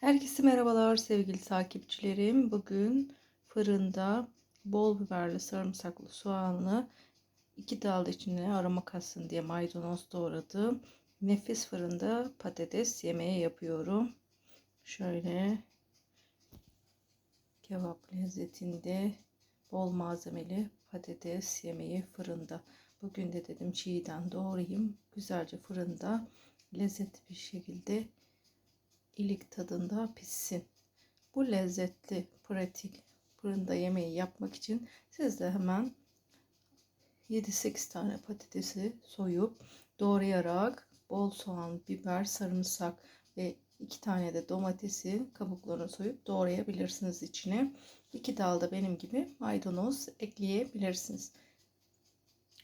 Herkese merhabalar sevgili takipçilerim. Bugün fırında bol biberli sarımsaklı soğanlı iki dal içine aroma katsın diye maydanoz doğradım. Nefis fırında patates yemeği yapıyorum. Şöyle kebap lezzetinde bol malzemeli patates yemeği fırında. Bugün de dedim çiğden doğrayayım. Güzelce fırında lezzetli bir şekilde ilik tadında pişsin. Bu lezzetli, pratik fırında yemeği yapmak için siz de hemen 7-8 tane patatesi soyup doğrayarak bol soğan, biber, sarımsak ve 2 tane de domatesi kabuklarını soyup doğrayabilirsiniz içine. 2 dal da benim gibi maydanoz ekleyebilirsiniz.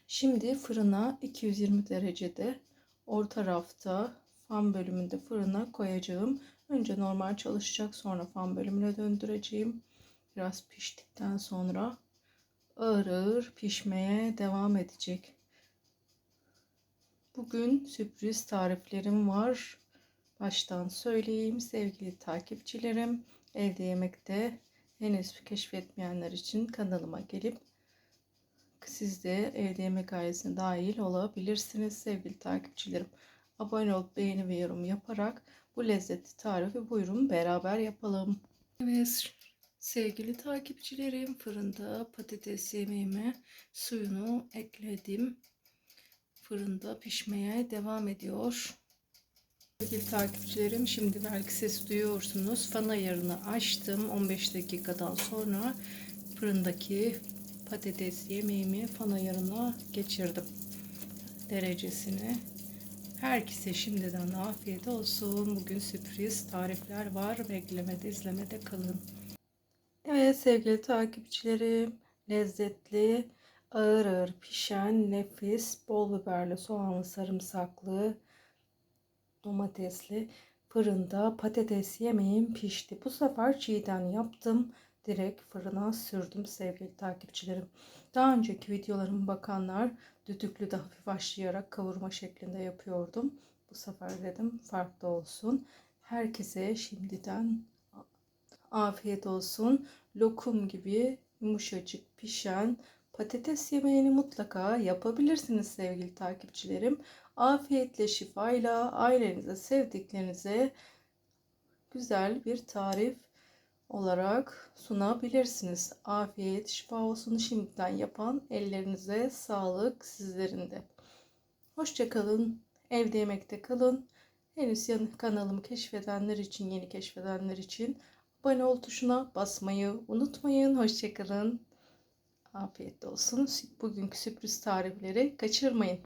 Şimdi fırına 220 derecede orta rafta fan bölümünde fırına koyacağım. Önce normal çalışacak sonra fan bölümüne döndüreceğim. Biraz piştikten sonra ağır ağır pişmeye devam edecek. Bugün sürpriz tariflerim var. Baştan söyleyeyim sevgili takipçilerim. Evde yemekte henüz keşfetmeyenler için kanalıma gelip siz de evde yemek ailesine dahil olabilirsiniz sevgili takipçilerim. Abone olup beğeni ve yorum yaparak bu lezzetli tarifi buyurun beraber yapalım. Evet sevgili takipçilerim fırında patates yemeğime suyunu ekledim. Fırında pişmeye devam ediyor. Sevgili takipçilerim şimdi belki ses duyuyorsunuz. Fan ayarını açtım. 15 dakikadan sonra fırındaki patates yemeğimi fan ayarına geçirdim. Derecesini Herkese şimdiden afiyet olsun. Bugün sürpriz tarifler var. Beklemede izlemede kalın. Evet sevgili takipçilerim. Lezzetli, ağır ağır pişen, nefis, bol biberli, soğanlı, sarımsaklı, domatesli fırında patates yemeğim pişti. Bu sefer çiğden yaptım. Direkt fırına sürdüm sevgili takipçilerim. Daha önceki videolarıma bakanlar düdüklü de hafif haşlayarak kavurma şeklinde yapıyordum. Bu sefer dedim farklı olsun. Herkese şimdiden afiyet olsun. Lokum gibi yumuşacık pişen patates yemeğini mutlaka yapabilirsiniz sevgili takipçilerim. Afiyetle şifayla ailenize sevdiklerinize güzel bir tarif olarak sunabilirsiniz. Afiyet, şifa olsun şimdiden yapan ellerinize sağlık sizlerin de. Hoşçakalın, evde yemekte kalın. Henüz kanalımı keşfedenler için, yeni keşfedenler için abone ol tuşuna basmayı unutmayın. Hoşçakalın. Afiyet olsun. Bugünkü sürpriz tarifleri kaçırmayın.